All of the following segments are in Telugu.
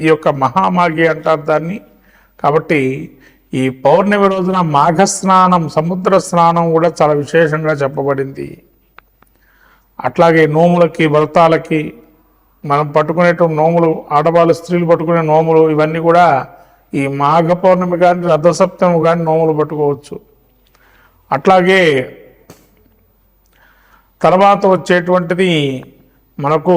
ఈ యొక్క మహామాఘి అంటారు దాన్ని. కాబట్టి ఈ పౌర్ణమి రోజున మాఘ స్నానం సముద్ర స్నానం కూడా చాలా విశేషంగా చెప్పబడింది. అట్లాగే నోములకి వ్రతాలకి మనం పట్టుకునేటువంటి నోములు ఆడవాళ్ళు స్త్రీలు పట్టుకునే నోములు ఇవన్నీ కూడా ఈ మాఘ పౌర్ణమి కానీ రథసప్తమి కానీ నోములు పట్టుకోవచ్చు. అట్లాగే తర్వాత వచ్చేటువంటిది మనకు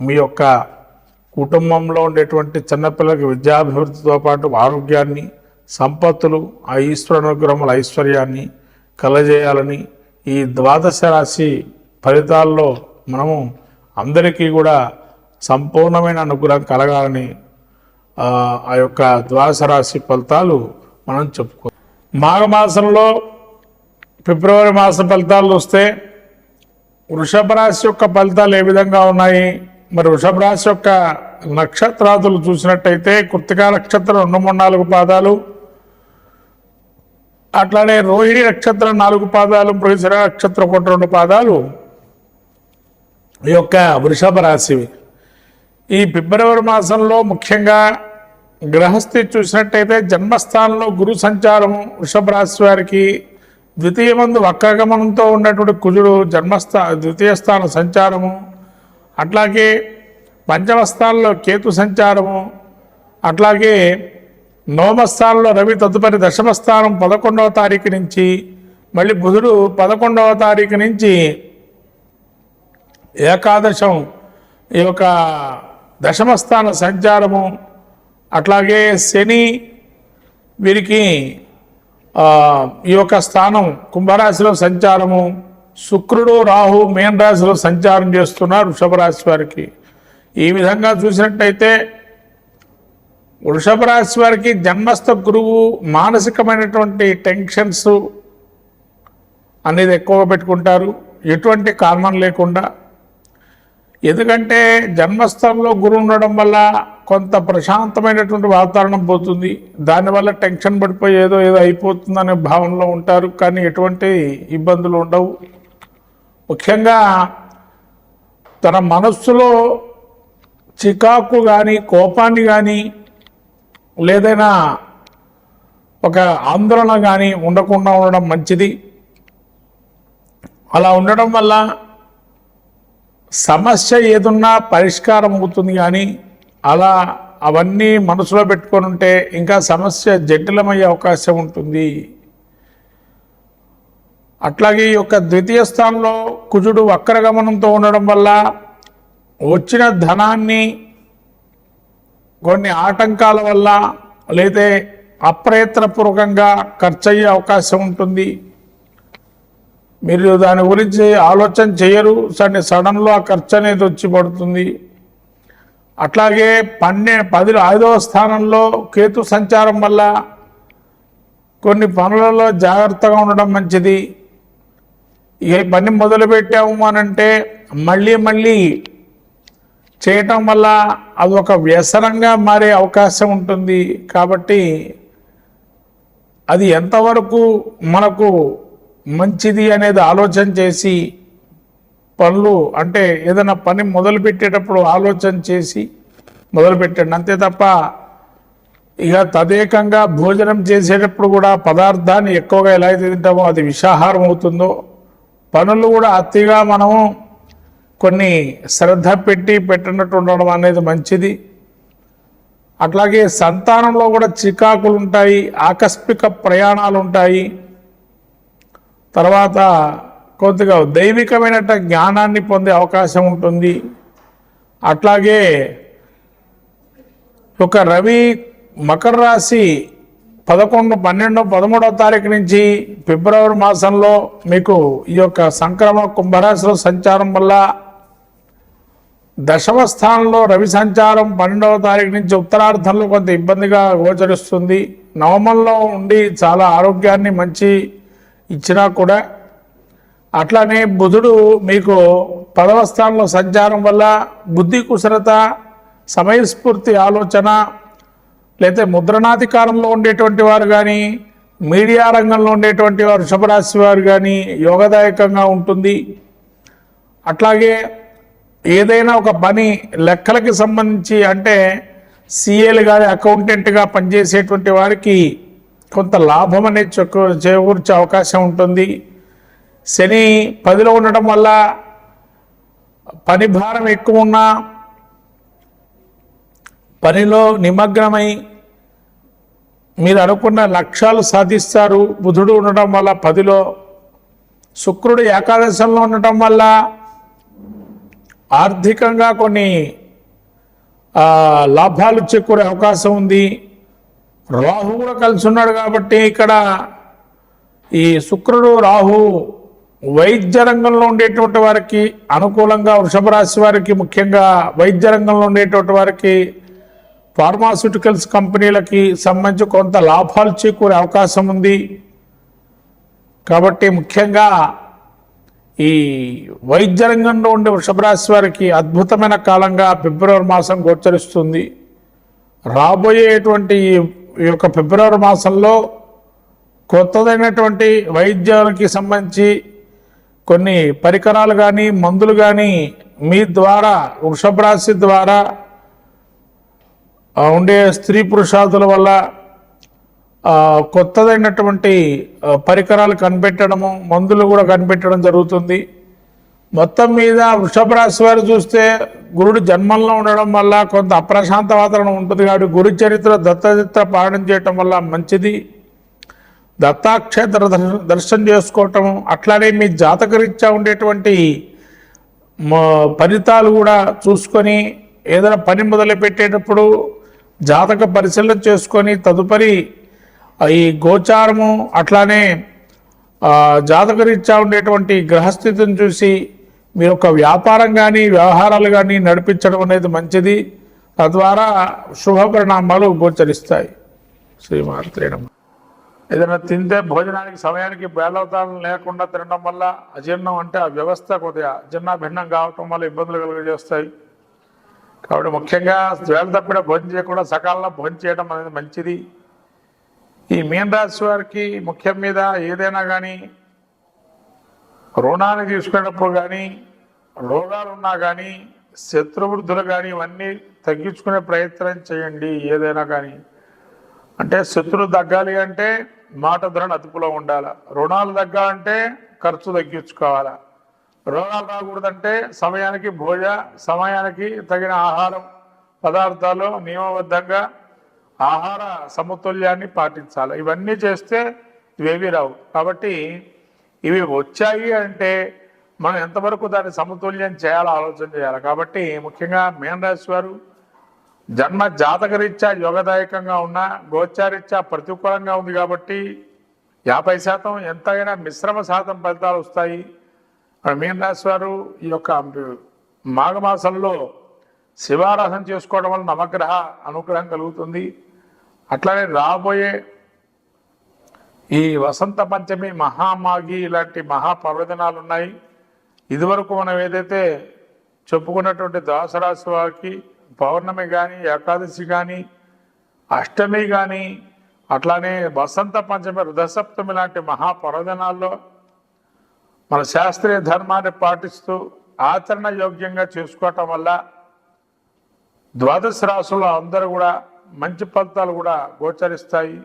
మీ యొక్క కుటుంబంలో ఉండేటువంటి చిన్నపిల్లలకి విద్యాభివృద్ధితో పాటు ఆరోగ్యాన్ని సంపత్తులు ఆ ఈశ్వర అనుగ్రహముల ఐశ్వర్యాన్ని కలజేయాలని ఈ ద్వాదశ రాశి ఫలితాల్లో మనము అందరికీ కూడా సంపూర్ణమైన అనుగ్రహం కలగాలని ఆ ఆ యొక్క ద్వాదశ రాశి ఫలితాలు మనం చెప్పుకో మాఘమాసంలో ఫిబ్రవరి మాస ఫలితాలు వస్తే వృషభ రాశి యొక్క ఫలితాలు ఏ విధంగా ఉన్నాయి? మరి వృషభ రాశి యొక్క నక్షత్రాదులు చూసినట్టయితే కృతికా నక్షత్రం రెండు మూడు నాలుగు పాదాలు. అట్లానే రోహిణి నక్షత్రం నాలుగు పాదాలు మృగశిర నక్షత్రం ఒకటి రెండు పాదాలు ఈ యొక్క వృషభ రాశివి. ఈ ఫిబ్రవరి మాసంలో ముఖ్యంగా గ్రహస్థితి చూసినట్టయితే జన్మస్థానంలో గురు సంచారం వృషభ రాశి వారికి ద్వితీయ మందు వక్రగమనంతో ఉన్నటువంటి కుజుడు జన్మస్థా ద్వితీయ స్థాన సంచారము అట్లాగే పంచమస్థాల్లో కేతు సంచారము అట్లాగే నోమస్థాల్లో రవి తదుపరి దశమస్థానం పదకొండవ తారీఖు నుంచి మళ్ళీ బుధుడు పదకొండవ తారీఖు నుంచి ఏకాదశం ఈ యొక్క దశమస్థాన సంచారము అట్లాగే శని వీరికి ఈ యొక్క స్థానం కుంభరాశిలో సంచారము శుక్రుడు రాహు మేన్ రాశిలో సంచారం చేస్తున్నారు వృషభ రాశి వారికి. ఈ విధంగా చూసినట్టయితే వృషభ రాశి వారికి జన్మస్థ గురువు మానసికమైనటువంటి టెన్షన్స్ అనేది ఎక్కువగా పెట్టుకుంటారు. ఎటువంటి కారణం లేకుండా. ఎందుకంటే జన్మస్థలంలో గురువు ఉండడం వల్ల కొంత ప్రశాంతమైనటువంటి వాతావరణం పోతుంది. దానివల్ల టెన్షన్ పడిపోయి ఏదో ఏదో అయిపోతుందనే భావనలో ఉంటారు. కానీ ఎటువంటి ఇబ్బందులు ఉండవు. ముఖ్యంగా తన మనస్సులో చికాకు కానీ కోపాన్ని కానీ లేదైనా ఒక ఆందోళన కానీ ఉండకుండా ఉండడం మంచిది. అలా ఉండడం వల్ల సమస్య ఏదున్నా పరిష్కారం అవుతుంది కానీ అలా అవన్నీ మనసులో పెట్టుకొని ఉంటే ఇంకా సమస్య జటిలమయ్యే అవకాశం ఉంటుంది. అట్లాగే ఈ యొక్క ద్వితీయ స్థానంలో కుజుడు వక్రగమనంతో ఉండడం వల్ల వచ్చిన ధనాన్ని కొన్ని ఆటంకాల వల్ల లేదా అప్రయత్నపూర్వకంగా ఖర్చు అయ్యే అవకాశం ఉంటుంది. మీరు దాని గురించి ఆలోచన చేయరు సరే సడన్లో ఆ ఖర్చు అనేది వచ్చి పడుతుంది. అట్లాగే పన్నె పది ఐదవ స్థానంలో కేతు సంచారం వల్ల కొన్ని పనులలో జాగ్రత్తగా ఉండడం మంచిది. ఏ పని మొదలు పెట్టాము అనంటే మళ్ళీ మళ్ళీ చేయటం వల్ల అది ఒక వ్యసనంగా మారే అవకాశం ఉంటుంది. కాబట్టి అది ఎంతవరకు మనకు మంచిది అనేది ఆలోచన చేసి పనులు అంటే ఏదైనా పని మొదలు పెట్టేటప్పుడు ఆలోచన చేసి మొదలు పెట్టండి అంతే తప్ప ఇక తదేకంగా భోజనం చేసేటప్పుడు కూడా పదార్థాన్ని ఎక్కువగా ఎలా అయితే తింటామో అది విషాహారం అవుతుందో పనులు కూడా అతిగా మనము కొన్ని శ్రద్ధ పెట్టి పెట్టినట్టు ఉండడం అనేది మంచిది. అట్లాగే సంతానంలో కూడా చికాకులు ఉంటాయి ఆకస్మిక ప్రయాణాలు ఉంటాయి తర్వాత కొద్దిగా దైవికమైన జ్ఞానాన్ని పొందే అవకాశం ఉంటుంది. అట్లాగే ఒక రవి మకర రాశి పదకొండు పన్నెండు పదమూడవ తారీఖు నుంచి ఫిబ్రవరి మాసంలో మీకు ఈ యొక్క సంక్రమణ కుంభరాశిలో సంచారం వల్ల దశమ స్థానంలో రవి సంచారం పన్నెండవ తారీఖు నుంచి ఉత్తరార్థంలో కొంత ఇబ్బందిగా గోచరిస్తుంది. నవమంలో ఉండి చాలా ఆరోగ్యాన్ని మంచి ఇచ్చినా కూడా అట్లానే బుధుడు మీకు పదవ స్థానంలో సంచారం వల్ల బుద్ధి కుశలత సమయస్ఫూర్తి ఆలోచన లేకపోతే ముద్రణాధికారంలో ఉండేటువంటి వారు కానీ మీడియా రంగంలో ఉండేటువంటి వారు శుభరాశి వారు కానీ యోగదాయకంగా ఉంటుంది. అట్లాగే ఏదైనా ఒక పని లెక్కలకి సంబంధించి అంటే సిఏలు కానీ అకౌంటెంట్గా పనిచేసేటువంటి వారికి కొంత లాభం అనేది చెక్కు చేకూర్చే అవకాశం ఉంటుంది. శని పదిలో ఉండడం వల్ల పని భారం ఎక్కువ ఉన్నా పనిలో నిమగ్నమై మీరు అనుకున్న లక్ష్యాలు సాధిస్తారు. బుధుడు ఉండటం వల్ల పదిలో శుక్రుడు ఏకాదశంలో ఉండటం వల్ల ఆర్థికంగా కొన్ని లాభాలు చేకూరే అవకాశం ఉంది. రాహు కూడా కలిసి ఉన్నాడు కాబట్టి ఇక్కడ ఈ శుక్రుడు రాహు వైద్య రంగంలో ఉండేటువంటి వారికి అనుకూలంగా వృషభ రాశి వారికి ముఖ్యంగా వైద్య రంగంలో ఉండేటువంటి వారికి ఫార్మాస్యూటికల్స్ కంపెనీలకి సంబంధించి కొంత లాభాలు చేకూరే అవకాశం ఉంది. కాబట్టి ముఖ్యంగా ఈ వైద్య రంగంలో ఉండే వృషభరాశి వారికి అద్భుతమైన కాలంగా ఫిబ్రవరి మాసం గోచరిస్తుంది. రాబోయేటువంటి ఈ- ఈ యొక్క ఫిబ్రవరి మాసంలో కొత్తదైనటువంటి వైద్యానికి సంబంధించి కొన్ని పరికరాలు కానీ మందులు కానీ మీ ద్వారా వృషభరాశి ద్వారా ఉండే స్త్రీ పురుషాదుల వల్ల కొత్తదైనటువంటి పరికరాలు కనిపెట్టడము మందులు కూడా కనిపెట్టడం జరుగుతుంది. మొత్తం మీద వృషభ రాశి వారు చూస్తే గురుడు జన్మంలో ఉండడం వల్ల కొంత అప్రశాంత వాతావరణం ఉంటుంది కాబట్టి గురు చరిత్ర దత్తచరిత్ర పాలన చేయటం వల్ల మంచిది. దత్తాక్షేత్ర దర్శనం చేసుకోవటం అట్లానే మీ జాతకరీత్యా ఉండేటువంటి ఫలితాలు కూడా చూసుకొని ఏదైనా పని మొదలు పెట్టేటప్పుడు జాతక పరిశీలన చేసుకొని తదుపరి ఈ గోచారము అట్లానే జాతకరీత్యా ఉండేటువంటి గ్రహస్థితిని చూసి మీ యొక్క వ్యాపారం కానీ వ్యవహారాలు కానీ నడిపించడం అనేది మంచిది. తద్వారా శుభ పరిణామాలు గోచరిస్తాయి. శ్రీమాత్రే నమః. ఏదైనా తింటే భోజనానికి సమయానికి బేలవతాలను లేకుండా తినడం వల్ల అజీర్ణం అంటే ఆ వ్యవస్థ కొద్దిగా అజీర్ణ భిన్నం కావటం వల్ల ఇబ్బందులు కలుగజేస్తాయి. కాబట్టి ముఖ్యంగా వేళ తప్పిన భోజనం చేయకుండా సకాలంలో భోజనం చేయడం అనేది మంచిది. ఈ మీన రాశి వారికి ముఖ్యం మీద ఏదైనా కానీ రుణాన్ని తీసుకునేటప్పుడు కానీ రోగాలు ఉన్నా కానీ శత్రువృద్ధులు కానీ ఇవన్నీ తగ్గించుకునే ప్రయత్నం చేయండి ఏదైనా కానీ అంటే శత్రువు తగ్గాలి అంటే మాట ధరను అదుపులో ఉండాలి. రుణాలు తగ్గాలంటే ఖర్చు తగ్గించుకోవాలా. రోగాలు రాకూడదంటే సమయానికి భోజ సమయానికి తగిన ఆహారం పదార్థాలు నియమబద్ధంగా ఆహార సమతుల్యాన్ని పాటించాలి. ఇవన్నీ చేస్తే ఇవేవి రావు. కాబట్టి ఇవి వచ్చాయి అంటే మనం ఎంతవరకు దాన్ని సమతుల్యం చేయాలో ఆలోచన చేయాలి. కాబట్టి ముఖ్యంగా మేన రాశి వారు జన్మ జాతకరీత్యా యోగదాయకంగా ఉన్న గోచారీత్యా ప్రతికూలంగా ఉంది కాబట్టి యాభై శాతం ఎంతైనా మిశ్రమ శాతం ఫలితాలు వస్తాయి. మీన రాశి వారు ఈ యొక్క మాఘమాసంలో శివారాధన చేసుకోవడం వల్ల నవగ్రహ అనుగ్రహం కలుగుతుంది. అట్లానే రాబోయే ఈ వసంత పంచమి మహామాగి ఇలాంటి మహాపర్వదినాలు ఉన్నాయి. ఇదివరకు మనం ఏదైతే చెప్పుకున్నటువంటి ద్వాసరాశి వారికి పౌర్ణమి కానీ ఏకాదశి కానీ అష్టమి కానీ అట్లానే వసంత పంచమి రుధసప్తమి లాంటి మహాపర్వదినాల్లో మన శాస్త్రీయ ధర్మాన్ని పాటిస్తూ ఆచరణ యోగ్యంగా చేసుకోవటం వల్ల ద్వాదశ రాసుల్లో అందరూ కూడా మంచి ఫలితాలు కూడా గోచరిస్తాయి.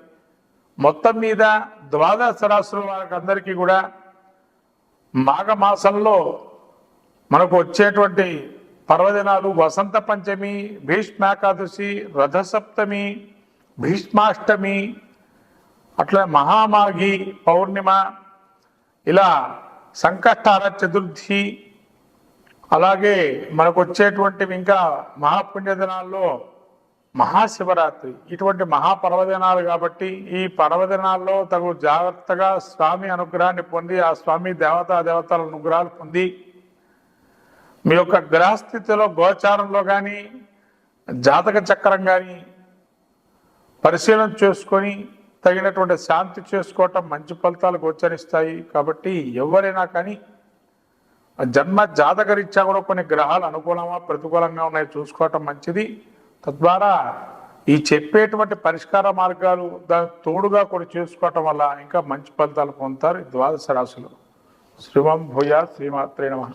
మొత్తం మీద ద్వాదశ రాసుల వారికి అందరికీ కూడా మాఘమాసంలో మనకు వచ్చేటువంటి పర్వదినాలు వసంత పంచమి భీష్మాకాదశి రథసప్తమి భీష్మాష్టమి అట్లా మహామాఘి పౌర్ణిమ ఇలా సంకష్టార చతుర్థి. అలాగే మనకు వచ్చేటువంటివి ఇంకా మహాపుణ్య దినాల్లో మహాశివరాత్రి. ఇటువంటి మహాపర్వదినాలు కాబట్టి ఈ పర్వదినాల్లో తగు జాగ్రత్తగా స్వామి అనుగ్రహాన్ని పొంది ఆ స్వామి దేవతా దేవతల అనుగ్రహాలు పొంది మీ యొక్క గ్రహస్థితిలో గోచారంలో కానీ జాతక చక్రం కానీ పరిశీలన చేసుకొని తగినటువంటి శాంతి చేసుకోవటం మంచి ఫలితాలు గోచరిస్తాయి. కాబట్టి ఎవరైనా కానీ జన్మ జాతకరీత్యా కూడా కొన్ని గ్రహాలు అనుకూలమా ప్రతికూలంగా ఉన్నాయి చూసుకోవటం మంచిది. తద్వారా ఈ చెప్పేటువంటి పరిష్కార మార్గాలు దానికి తోడుగా కూడా చేసుకోవటం వల్ల ఇంకా మంచి ఫలితాలు పొందుతారు ద్వాదశ రాశులు. శ్రీవం భూయ శ్రీమాత్రే నమ.